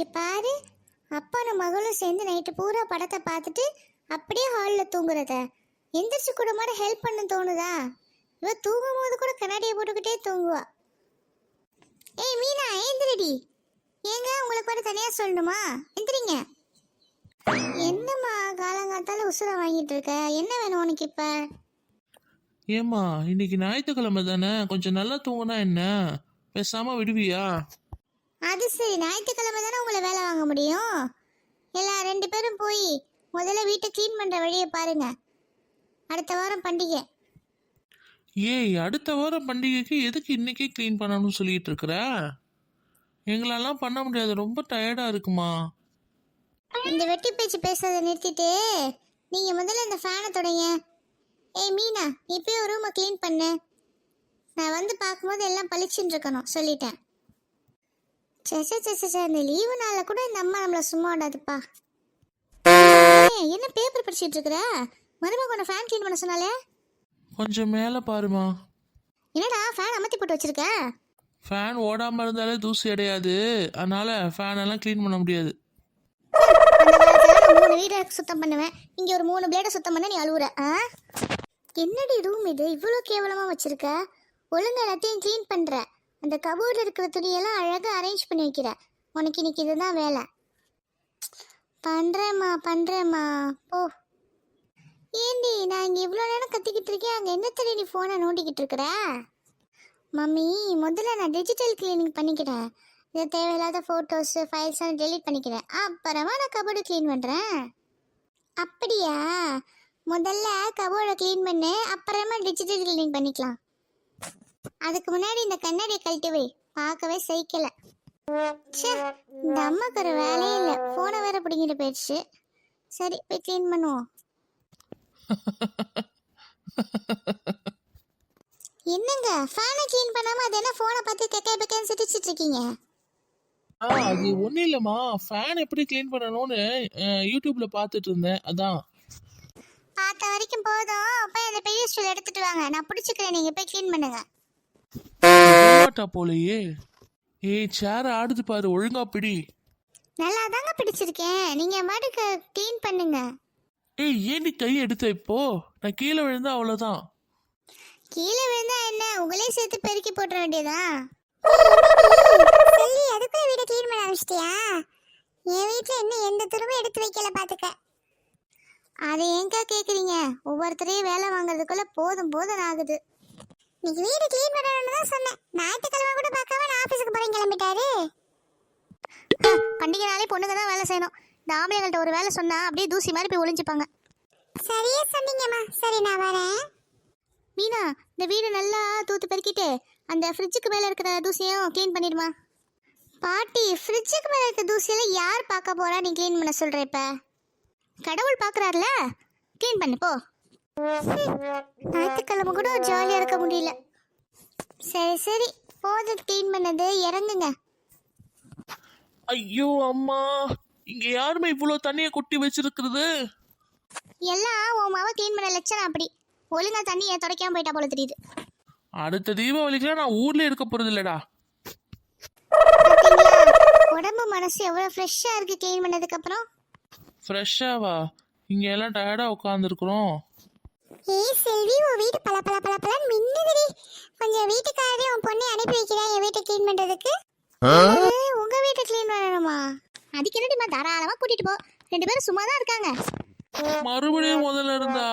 இங்கே பாரு. அப்பானும் மகளும் சேர்ந்து நைட்டு பூரா படத்தை பார்த்துட்டு அப்படியே ஹாலில் தூங்குறத. எந்திரிச்சு கூட மாட ஹெல்ப் பண்ண தோணுதா? இவ தூங்கும் போது கூட கண்ணாடியை போட்டுக்கிட்டே தூங்குவா. ஏய் மீனா ஏந்திரடி. ஏங்க உங்களுக்கு மட்டும் தனியாக சொல்லணுமா? எந்திரிங்க. என்னம்மா காலங்காத்தால உசுர வாங்கிட்டு இருக்க? என்ன வேணும் உனக்கு இப்போ? ஏம்மா இன்னைக்கு ஞாயிற்றுக்கிழமை தானே? கொஞ்சம் நல்லா தூங்குனா என்ன? பேசாம விடுவியா? அது சரி. ஞாயிற்றுக்கிழமை தானே உங்களை வேலை வாங்க முடியும்? எல்லாம் ரெண்டு பேரும் போய் முதல்ல வீட்டை க்ளீன் பண்ணுற வழியை பாருங்க. அடுத்த வாரம் பண்டிகை. ஏய் அடுத்த வாரம் பண்டிகைக்கு எதுக்கு இன்னைக்கே க்ளீன் பண்ணணும்னு சொல்லிட்டு இருக்கிற? எங்களெல்லாம் பண்ண முடியாது. ரொம்ப டயர்டா இருக்குமா? இந்த வெட்டி பேச்சு பேசுறதை நிறுத்திட்டு நீங்கள் முதல்ல இந்த ஃபேனை தொடங்க. ஏய் மீனா நீ போய் ஒரு ரூமை க்ளீன் பண்ணு. நான் வந்து பார்க்கும்போது எல்லாம் பளிச்சுன்னு இருக்கணும் சொல்லிட்டேன். சே சே சே, இந்த லீவு நாளில் கூட இந்த அம்மா நம்மளை சும்மா விடாதுப்பா. என்ன பேப்பர் படிச்சிட்டு இருக்கிற? மருமகனை ஃபேன் க்ளீன் பண்ண சொன்னாலே? கொஞ்சம் மேலே பாருமா. என்னடா ஃபேன் அமர்த்தி போட்டு வச்சிருக்க? ஃபேன் ஓடாம இருந்தாலே தூசி அடையாது. அதனால ஃபேன் எல்லாம் க்ளீன் பண்ண முடியாது. மூணு வீடை சுத்தம் பண்ணுவேன். இங்க ஒரு மூணு பிளேடை சுத்தம் பண்ண நீ அழுவுற ஆ? என்னடி ரூம் இது? இவ்வளோ கேவலமா வச்சிருக்க? ஒழுங்கா எல்லாத்தையும் க்ளீன் பண்ற. அந்த கபோர்டில் இருக்கிற துணியெல்லாம் அழகாக அரேஞ்ச் பண்ணி வைக்கிற. உனக்கு இன்னைக்கு இதுதான் வேலை. பண்ணுறேம்மா பண்ணுறேம்மா போ. ஏண்டி நான் இங்கே இவ்வளோ நேரம் கத்திக்கிட்டு இருக்கேன். அங்கே என்ன தெரிய நீ ஃபோனை நோண்டிக்கிட்டு இருக்கிற? மம்மி முதல்ல நான் டிஜிட்டல் கிளீனிங் பண்ணிக்கிறேன். இது தேவையில்லாத ஃபோட்டோஸு ஃபைல்ஸ்லாம் டெலீட் பண்ணிக்கிறேன். அப்புறமா நான் கபோர்டு க்ளீன் பண்ணுறேன் அப்படியா? முதல்ல கபோர்டை க்ளீன் பண்ணு. அப்புறமா டிஜிட்டல் க்ளீனிங் பண்ணிக்கலாம். அதுக்கு முன்னாடி இந்த கண்ணாடியை கழட்டி வை. பார்க்கவே சைக்கல ச்சே இந்த அம்மாக்கு ஒரு வேலையே இல்லை. ஃபோனை வேற பிடிங்கிட்டு போயிடுச்சு. சரி போய் க்ளீன் பண்ணுவோம். என்னங்க? ஃபேனை க்ளீன் பண்ணாம அது என்ன ஃபோனை பார்த்து கெக்கே பெக்கேன்னு சிரிச்சிட்டு இருக்கீங்க ஆ அது ஒன்றும் இல்லைம்மா. ஃபேன் எப்படி க்ளீன் பண்ணணும்னு அஹ், யூடியூப்ல பார்த்துட்டு இருந்தேன் அதான். பார்த்த வரைக்கும் போதும். போய் அந்த பெரிய ஸ்டூல் எடுத்துட்டு வாங்க. நான் பிடிச்சிக்கிறேன். நீங்க போய் க்ளீன் பண்ணுங்க. விடமாட்டா போலயே. ஏய் சேர் ஆடுது பாரு ஒழுங்கா பிடி. நல்லா தாங்க பிடிச்சிருக்கேன். நீங்க மாட்டுக்கு க்ளீன் பண்ணுங்க. ஏய் நீ கை எடுத்த இப்போ? நான் கீழே விழுந்தா அவ்வளோதான் கீழே விழுந்தா என்ன? உங்களே சேர்த்து பெருக்கி போட்டுற வேண்டியதா? சொல்லி அதுக்கும் வீட க்ளீன் பண்ண ஆரம்பிச்சிட்டியா? என் வீட்ல இன்னும் எந்த துருவும் எடுத்து வைக்கல பாத்துக்க. அதை ஏங்கா கேக்குறீங்க? ஒவ்வொருத்தரையும் வேலை வாங்குறதுக்குள்ள போதும் போதும் ஆகுது. இன்னைக்கு வீடு க்ளீன் பண்ணணும்னு தான் சொன்னேன். ஞாயிற்றுக்கிழமை கூட பார்க்காம நான் ஆஃபீஸுக்கு போறேன் கிளம்பிட்டாரு. பண்டிகை நாளே பொண்ணுங்க தான் வேலை செய்யணும். இந்த ஆம்பளைங்கள்ட்ட ஒரு வேலை சொன்னா அப்படியே தூசி மாதிரி போய் ஒளிஞ்சுப்பாங்க. சரியா சொன்னீங்கம்மா. சரி நான் வரேன். மீனா இந்த வீடு நல்லா தூத்து பெருக்கிட்டு அந்த ஃப்ரிட்ஜுக்கு மேலே இருக்கிற தூசியும் க்ளீன் பண்ணிடுமா? பாட்டி ஃப்ரிட்ஜுக்கு மேலே இருக்கிற தூசியெல்லாம் யார் பார்க்க போறா? நீ க்ளீன் பண்ண சொல்ற இப்ப. கடவுள் பார்க்குறாருல. க்ளீன் பண்ணு போ. ஞாயிற்றுக்கிழமை கூட ஜாலியாக இருக்க முடியல. சரி சரி. போதும் க்ளீன் பண்ணது இறங்குங்க. ஐயோ அம்மா. இங்க யாருமே இவ்வளோ தண்ணியை கொட்டி வச்சிருக்கிறது? எல்லாம் உன் மாவை க்ளீன் பண்ண லட்சணம் அப்படி. ஒழுங்கா தண்ணியை துடைக்காம போயிட்டா போல தெரியுது. அடுத்த தீபாவளிக்குலாம் நான் ஊர்ல இருக்க போறது இல்லடா. உடம்பு மனசு எவ்வளவு ஃப்ரெஷ்ஷா இருக்கு க்ளீன் பண்ணதுக்கு அப்புறம். ஃப்ரெஷ்ஷாவா இங்க எல்லாம் டயர்டா உட்காந்துருக்குறோம் ஏய் செல்வி உன் வீடு பல பல பல பலன்னு மின்னுதுடி. கொஞ்சம் வீட்டுக்காரரே உன் பொண்ணை அனுப்பி வைக்கிறேன் என் வீட்டை க்ளீன் பண்றதுக்கு. ஏய், உங்க வீட்டை க்ளீன் பண்ணணுமா? அதுக்கு என்னடிமா தாராளமா கூட்டிட்டு போ. ரெண்டு பேரும் சும்மா தான் இருக்காங்க. மறுபடியும் முதல்ல இருந்தா?